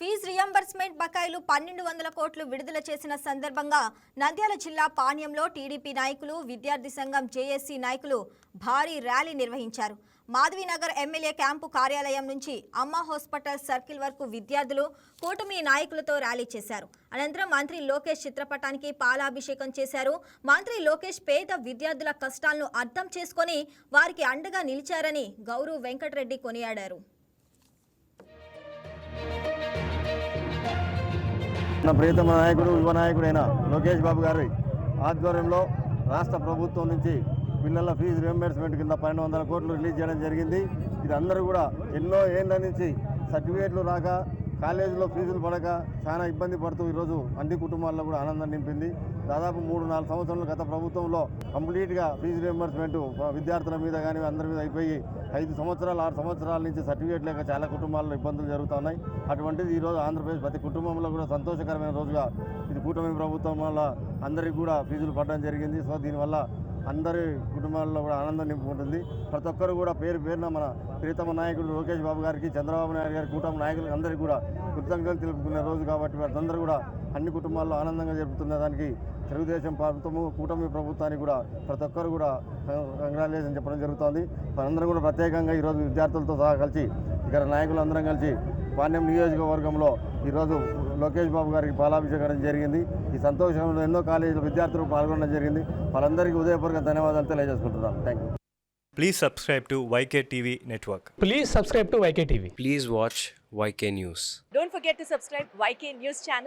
Fee reimbursement బకాయిలు పన్నెండు వందల కోట్లు విడుదల చేసిన సందర్భంగా నంద్యాల జిల్లా పాణ్యంలో టీడీపీ నాయకులు విద్యార్థి సంఘం జేఏసీ నాయకులు భారీ ర్యాలీ నిర్వహించారు. మాధవీనగర్ ఎమ్మెల్యే క్యాంపు కార్యాలయం నుంచి అమ్మ హాస్పిటల్ సర్కిల్ వరకు విద్యార్థులు కూటమి నాయకులతో ర్యాలీ చేశారు. అనంతరం మంత్రి లోకేష్ చిత్రపటానికి పాలాభిషేకం చేశారు. మంత్రి లోకేష్ పేద విద్యార్థుల కష్టాలను అర్థం చేసుకొని వారికి అండగా నిలిచారని గౌరవ్ వెంకటరెడ్డి కొనియాడారు. మన ప్రియతమ నాయకుడు యువ నాయకుడైన లోకేష్ బాబు గారి ఆధ్వర్యంలో రాష్ట్ర ప్రభుత్వం నుంచి పిల్లల ఫీజు రియంబర్స్మెంట్ కింద పన్నెండు వందల కోట్లు రిలీజ్ చేయడం జరిగింది. ఇది అందరూ కూడా ఎన్నో ఏళ్ళ నుంచి సర్టిఫికేట్లు రాక కాలేజీలో ఫీజులు పడక చాలా ఇబ్బంది పడుతూ ఈరోజు అన్ని కుటుంబాల్లో కూడా ఆనందం నింపింది. దాదాపు మూడు నాలుగు సంవత్సరాలు గత ప్రభుత్వంలో కంప్లీట్గా ఫీజు రియంబర్స్మెంట్ విద్యార్థుల మీద కానీ అందరి మీద అయిపోయి ఐదు సంవత్సరాలు ఆరు సంవత్సరాల నుంచి సర్టిఫికేట్ లేక చాలా కుటుంబాల్లో ఇబ్బందులు జరుగుతున్నాయి అటువంటిది ఈరోజు ఆంధ్రప్రదేశ్ ప్రతి కుటుంబంలో కూడా సంతోషకరమైన రోజుగా ఇది కూటమి ప్రభుత్వం వల్ల అందరికీ కూడా ఫీజులు పడడం జరిగింది. సో దీనివల్ల అందరి కుటుంబాల్లో కూడా ఆనందం నింపుకుంటుంది. ప్రతి ఒక్కరు కూడా పేరు పేరున మన ప్రీతమ నాయకుడు లోకేష్ బాబు గారికి చంద్రబాబు నాయుడు గారి కూటమి నాయకులకు అందరికీ కూడా కృతజ్ఞతలు తెలుపుకునే రోజు కాబట్టి వారందరూ కూడా అన్ని కుటుంబాల్లో ఆనందంగా జరుపుతున్న దానికి తెలుగుదేశం ప్రభుత్వము కూటమి ప్రభుత్వానికి కూడా ప్రతి ఒక్కరు కూడా కంగ్రాచులేషన్ చెప్పడం జరుగుతోంది. మనందరం కూడా ప్రత్యేకంగా ఈరోజు విద్యార్థులతో సహా కలిసి ఇక్కడ నాయకులందరం కలిసి పాండ్యం నియోజకవర్గంలో ఈరోజు లోకేష్ బాబు గారికి పాలాభిషేకం జరిగింది ఈ సంతోషంలో ఎన్నో కాలేజీల విద్యార్థులు పాల్గొనడం జరిగింది వాళ్ళందరికీ ఉదయపూర్వక ధన్యవాదాలు తెలియజేసుకుంటున్నాను thank you Please subscribe to YK TV Network. Please subscribe to YK TV. Please watch YK News. Don't forget to subscribe YK News channel